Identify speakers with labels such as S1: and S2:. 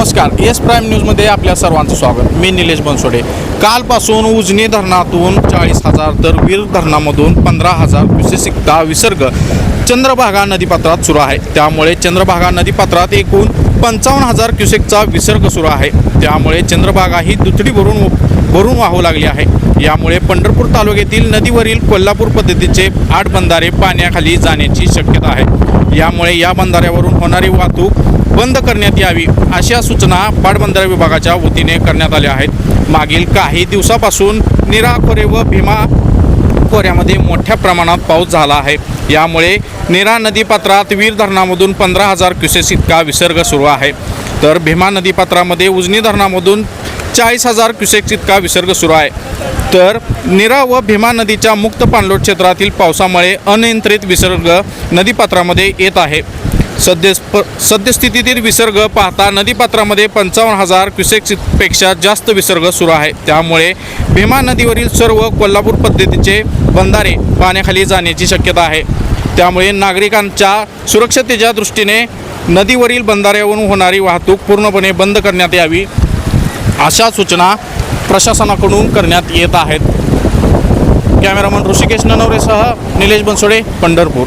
S1: नमस्कार. S prime न्यूजमध्ये आपल्या सर्वांचं स्वागत. मी निलेश बनसोडे. कालपासून उजनी धरणातून चाळीस हजार तर वीर धरणामधून पंधरा हजार क्युसेस विसर्ग चंद्रभागा नदीपात्रात सुरू आहे. त्यामुळे चंद्रभागा नदीपात्रात एकूण पंचावन्न हजार क्युसेकचा विसर्ग सुरू आहे. त्यामुळे चंद्रभागा ही दुथडी भरून भरून वाहू लागली आहे. यामुळे पंढरपूर तालुक्यातील नदीवरील कोल्हापूर पद्धतीचे आठ बंधारे पाण्याखाली जाण्याची शक्यता आहे. यामुळे या बंधाऱ्यावरून होणारी वाहतूक बंद करण्यात यावी अशा सूचना पाटबंधारे विभागाच्या वतीने करण्यात आल्या आहेत. मागील काही दिवसापासून निरा खोरे व भीमा खोऱ्यामध्ये मोठ्या प्रमाणात पाऊस झाला आहे. यामुळे निरा नदीपात्रात वीर धरणामधून पंधरा हजार क्युसेस इतका विसर्ग सुरू आहे. तर भीमा नदीपात्रामध्ये उजनी धरणामधून चाळीस हजार क्युसेक्स इतका विसर्ग सुरू आहे. तर निरा व भीमा नदीच्या मुक्त पाणलोट क्षेत्रातील पावसामुळे अनियंत्रित विसर्ग नदीपात्रामध्ये येत आहे. सद्य सद्यस्थितीतील विसर्ग पाहता नदीपात्रामध्ये पंचावन्न हजार क्युसेक्सपेक्षा जास्त विसर्ग सुरू आहे. त्यामुळे भीमा नदीवरील सर्व कोल्हापूर पद्धतीचे बंधारे पाण्याखाली जाण्याची शक्यता आहे. त्यामुळे नागरिकांच्या सुरक्षतेच्या दृष्टीने नदीवरील बंधाऱ्यावरून होणारी वाहतूक पूर्णपणे बंद करण्यात यावी अशा सूचना प्रशासनाकडून करण्यात येत आहेत. कॅमेरामन ऋषिकेश ननवरेसह निलेश बनसोडे पंढरपूर.